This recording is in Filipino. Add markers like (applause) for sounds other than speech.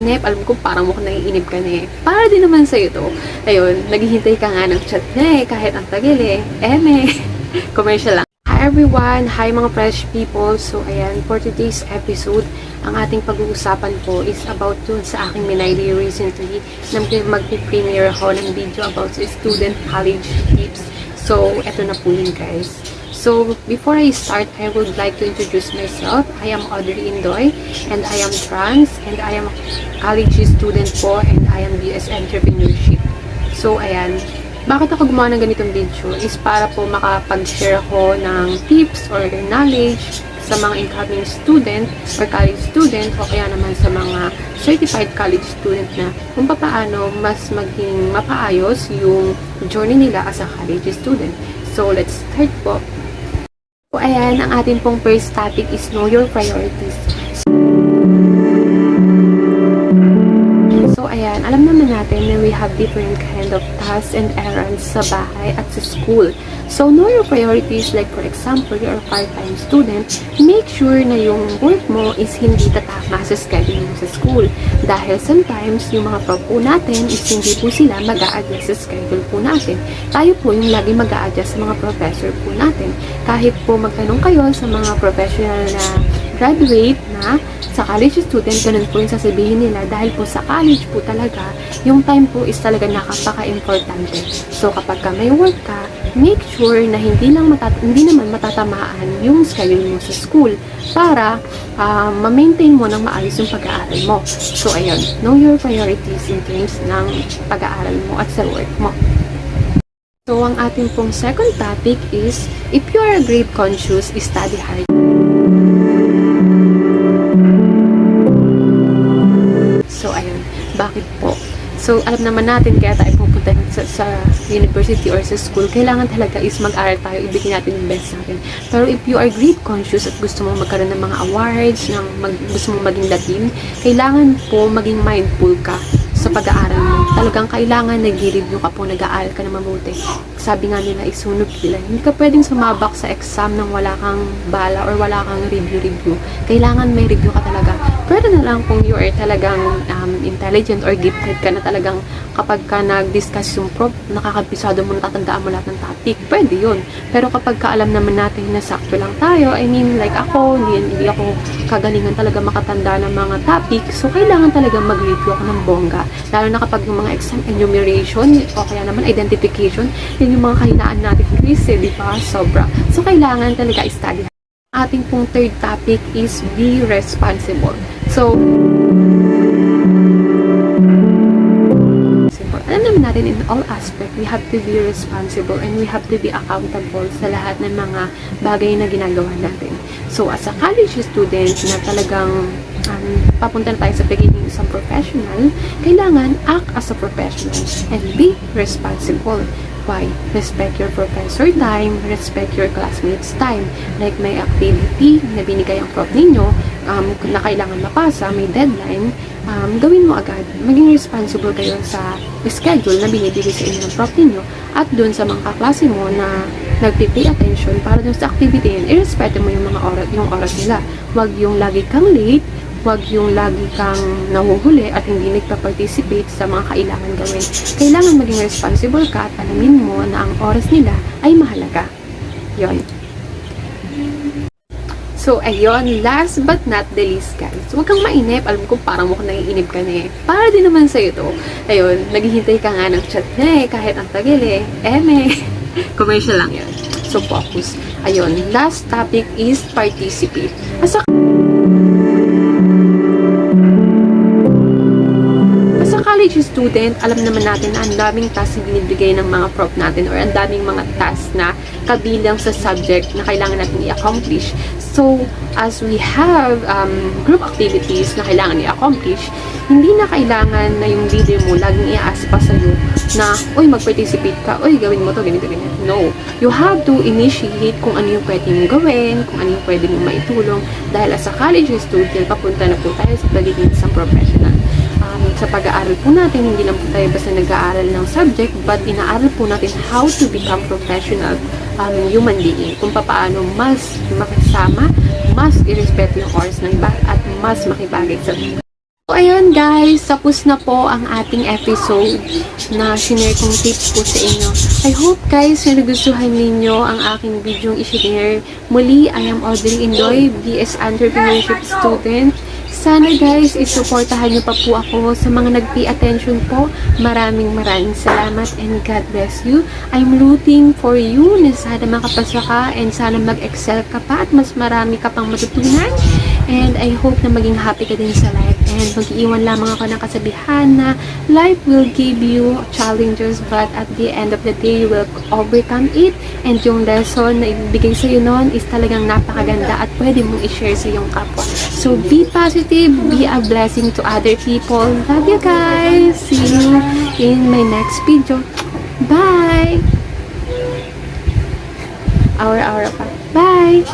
Nep, alam ko parang mukhang naiinip ka na eh. Para din naman sa'yo to. Ayun, naghihintay ka nga ng chat na eh, kahit ang tagal eh. Eme, (laughs) commercial lang. Hi everyone! Hi mga fresh people! So ayan, for today's episode, ang ating pag-uusapan po is about dun sa aking minayli recently na mag-premiere ako ng video about student college tips. So, eto na po yun guys. So, before I start, I would like to introduce myself. I am Audrey Indoy, and I am trans, and I am college student po, and I am BS Entrepreneurship. So, ayan. Bakit ako gumawa ng ganitong video? Is para po makapag-share ako ng tips or knowledge sa mga incoming student or college student o kaya naman sa mga certified college student na kung paano mas maging mapaayos yung journey nila as a college student. So, let's start po. So, ayan, ang ating pong first topic is know your priorities. Ayan, alam naman natin na we have different kind of tasks and errands sa bahay at sa school. So, know your priorities. Like, for example, you're a part-time student, make sure na yung work mo is hindi tatama sa schedule mo sa school. Dahil sometimes, yung mga prof po natin is hindi po sila mag adjust sa schedule po natin. Tayo po yung lagi mag adjust sa mga professor po natin. Kahit po magtanong kayo sa mga professional na graduate na sa college student, ganun po yung sasabihin nila dahil po sa college po talaga, yung time po is talaga nakapaka-importante. So kapag ka may work ka, make sure na hindi lang matat hindi naman matatamaan yung schedule mo sa school para ah, ma-maintain mo ng maayos yung pag-aaral mo. So ayun, know your priorities in terms ng pag-aaral mo at sa work mo. So, ang ating pong second topic is, if you are grade conscious, study hard. Bakit po? So, alam naman natin kaya tayo pupunta sa, sa university or sa school, kailangan talaga is mag-aral tayo, ibigay natin yung best natin. Pero if you are grade conscious at gusto mo magkaroon ng mga awards, ng mag, gusto mo maging Latin, kailangan po maging mindful ka sa pag-aaral mo. Talagang kailangan nag-review ka po, nag-aaral ka na mabuti. Sabi nga nila, isunod nila. Hindi ka pwedeng sumabak sa exam nang wala kang bala or wala kang review-review. Kailangan may review ka talaga. Pwede na lang kung you are talagang um, intelligent or gifted ka na talagang kapag ka nag-discuss yung prof, nakakapisado mo, natatandaan mo lahat ng topic. Pwede yun. Pero kapag kaalam naman natin na sakto lang tayo, I mean, like ako, hindi, hindi ako kagalingan talaga makatanda ng mga topic, so kailangan talaga mag-review ako ng bongga. Lalo na kapag yung mga exam enumeration, o kaya naman identification, yun yung mga kahinaan natin quiz, eh, di ba? Sobra. So, kailangan talaga i-study. Ating pong third topic is be responsible. So. Alam naman natin in all aspect, we have to be responsible and we have to be accountable sa lahat ng mga bagay na ginagawa natin. So, as a college student na talagang um, papunta na tayo sa pagiging isang professional, kailangan act as a professional and be responsible. Why? Respect your professor time, respect your classmates time. Like may activity na binigay ang prof ninyo, um, na kailangan mapasa, may deadline, um, gawin mo agad. Maging responsible kayo sa schedule na binibigay sa inyo ng prof ninyo at dun sa mga kaklase mo na nagpipay attention para dun sa activity yun, irrespeto mo yung mga oras, yung oras nila. Huwag yung lagi kang late, huwag yung lagi kang nahuhuli at hindi nagpa-participate sa mga kailangan gawin. Kailangan maging responsible ka at alamin mo na ang oras nila ay mahalaga. Yon. So, ayun, last but not the least, guys. Huwag kang mainip. Alam ko parang mukhang naiinip ka na eh. Para din naman sa'yo to. Ayun, naghihintay ka nga ng chat na eh, kahit ang tagal eh. Eme, (laughs) commercial lang yun. So, focus. Ayun, last topic is participate. As a college student, alam naman natin na ang daming task na binibigay ng mga prof natin or ang daming mga task na kabilang sa subject na kailangan natin i-accomplish. So, as we have um, group activities na kailangan i-accomplish, hindi na kailangan na yung leader mo laging i-ask pa sa'yo na, uy, mag-participate ka, uy, gawin mo to, ganito, ganyan. No. You have to initiate kung ano yung pwede mong gawin, kung ano yung pwede mong maitulong. Dahil as a college student, papunta na po tayo sa pagiging isang professional. Um, sa pag-aaral po natin, hindi lang po tayo basta nag-aaral ng subject, but inaaral po natin how to become professional um, human being. Kung paano mas makasama, mas irespeto yung oras ng iba, at mas makibagay sa So, ayun guys, tapos na po ang ating episode na sinare kong tips po sa inyo. I hope guys na nagustuhan ninyo ang aking video i-share. Muli, I am Audrey Indoy, BS Entrepreneurship Student. Sana guys, isuportahan niyo pa po ako sa mga nag-pay attention po. Maraming maraming salamat and God bless you. I'm rooting for you na sana makapasa ka and sana mag-excel ka pa at mas marami ka pang matutunan. And I hope na maging happy ka din sa life. And mag-iwan lamang ako ng kasabihan na life will give you challenges but at the end of the day, you will overcome it. And yung lesson na ibibigay sa'yo noon is talagang napakaganda at pwede mong i-share sa iyong kapwa. So be positive, be a blessing to other people. Love you guys! See you in my next video. Bye! Hour-hour pa. Bye!